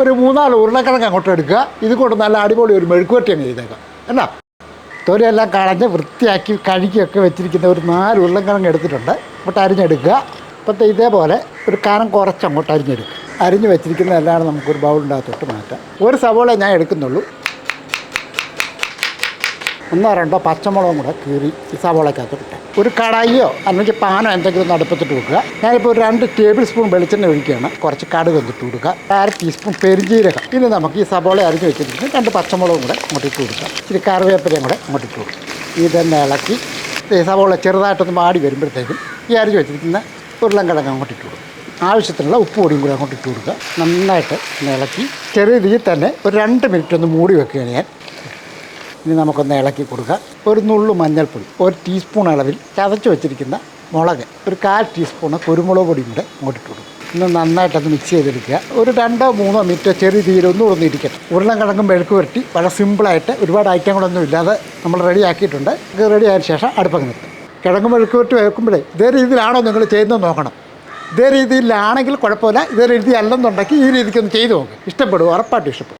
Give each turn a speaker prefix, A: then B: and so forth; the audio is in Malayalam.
A: ഒരു മൂന്നാൽ ഉരുളക്കിഴങ്ങ് അങ്ങോട്ട് എടുക്കുക. ഇത് കൊണ്ട് നല്ല അടിപൊളി ഒരു മെഴുക്കുവരട്ടി അങ്ങ് ചെയ്തേക്കാം. എന്നാ? തൊലിയെല്ലാം കളഞ്ഞ് വൃത്തിയാക്കി കഴുകിയൊക്കെ വെച്ചിരിക്കുന്ന ഒരു നാല് ഉരുളക്കിഴങ്ങ് എടുത്തിട്ടുണ്ട്. അങ്ങോട്ട് അരിഞ്ഞെടുക്കുക. ഇപ്പോഴത്തെ ഇതേപോലെ ഒരു കനം കുറച്ച് അങ്ങോട്ട് അരിഞ്ഞെടുക്കുക. അരിഞ്ഞ് വെച്ചിരിക്കുന്ന എല്ലാം നമുക്കൊരു ബൗളിന്റെ അകത്തോട്ട് മാറ്റാം. ഒരു സവോള ഞാൻ എടുക്കുന്നുള്ളൂ. ഒന്നോ രണ്ടോ പച്ചമുളകും കൂടെ കീറി ഈ സവോളയ്ക്കകത്ത് ഇട്ടെ. ഒരു കടായിയോ അല്ലെങ്കിൽ പാനോ എന്തെങ്കിലും ഒന്ന് അടുപ്പത്തിട്ട് വെക്കുക. ഞാനിപ്പോൾ ഒരു രണ്ട് ടേബിൾ സ്പൂൺ വെളിച്ചെണ്ണ ഒഴിക്കുകയാണ്. കുറച്ച് കടുക് വന്നിട്ട് കൊടുക്കുക. അര ടീസ്പൂൺ പെരിഞ്ജീരകം ഇനി നമുക്ക് ഈ സവോള അരിഞ്ഞ് വെച്ചിട്ട് രണ്ട് പച്ചമുളകും കൂടെ അങ്ങോട്ടിട്ട് കൊടുക്കുക. ഇച്ചിരി കറിവേപ്പിലയും കൂടെ അങ്ങോട്ടിട്ട് കൊടുക്കുക. ഇതെന്നെ ഇളക്കി ഈ സവോള ചെറുതായിട്ടൊന്ന് മാടി വരുമ്പോഴത്തേക്കും ഈ അരിഞ്ഞ് വെച്ചിരിക്കുന്ന ഉരുളൻകിഴങ്ങ് അങ്ങോട്ടിട്ട് കൊടുക്കുക. ആവശ്യത്തിനുള്ള ഉപ്പ് പൊടിയും കൂടെ അങ്ങോട്ട് ഇട്ട് കൊടുക്കുക. നന്നായിട്ട് ഇളക്കി. ചെറിയ രീതിയിൽ തന്നെ ഒരു രണ്ട് മിനിറ്റ് ഒന്ന് മൂടി വെക്കുകയാണ് ഞാൻ. ഇനി നമുക്കൊന്ന് ഇളക്കി കൊടുക്കുക. ഒരു നുള്ളു മഞ്ഞൾപ്പൊടി ഒരു ടീസ്പൂൺ അളവിൽ ചതച്ച് വെച്ചിരിക്കുന്ന മുളക് ഒരു കാൽ ടീസ്പൂണ് കുരുമുളക് പൊടിയും കൂടെ അങ്ങോട്ട് ഇട്ട് കൊടുക്കും ഇന്ന് നന്നായിട്ടൊന്ന് മിക്സ് ചെയ്തെടുക്കുക. ഒരു രണ്ടോ മൂന്നോ മിനിറ്റ് ചെറിയ തീയിൽ ഒന്നും ഇരിക്കട്ടെ ഉരുളക്കിഴങ്ങും മെഴുക്ക് പുരട്ടി വളരെ സിമ്പിളായിട്ട് ഒരുപാട് ഐറ്റങ്ങളൊന്നും ഇല്ലാതെ നമ്മൾ റെഡി ആക്കിയിട്ടുണ്ട്. ഇത് റെഡി ആയതിനു ശേഷം അടുപ്പങ്ങ് നിർത്തും കിഴങ്ങ് മെഴുക്ക് പുരട്ടി വെക്കുമ്പോഴേ ഇതേ രീതിയിലാണോ നിങ്ങൾ ചെയ്യുന്നത് നോക്കണം. ഇതേ രീതിയിലാണെങ്കിൽ കുഴപ്പമില്ല. ഇതേ രീതി അല്ലെന്നുണ്ടെങ്കിൽ ഈ രീതിക്കൊന്ന് ചെയ്തു നോക്ക്. ഇഷ്ടപ്പെടും ഉറപ്പായിട്ടും ഇഷ്ടപ്പെടും.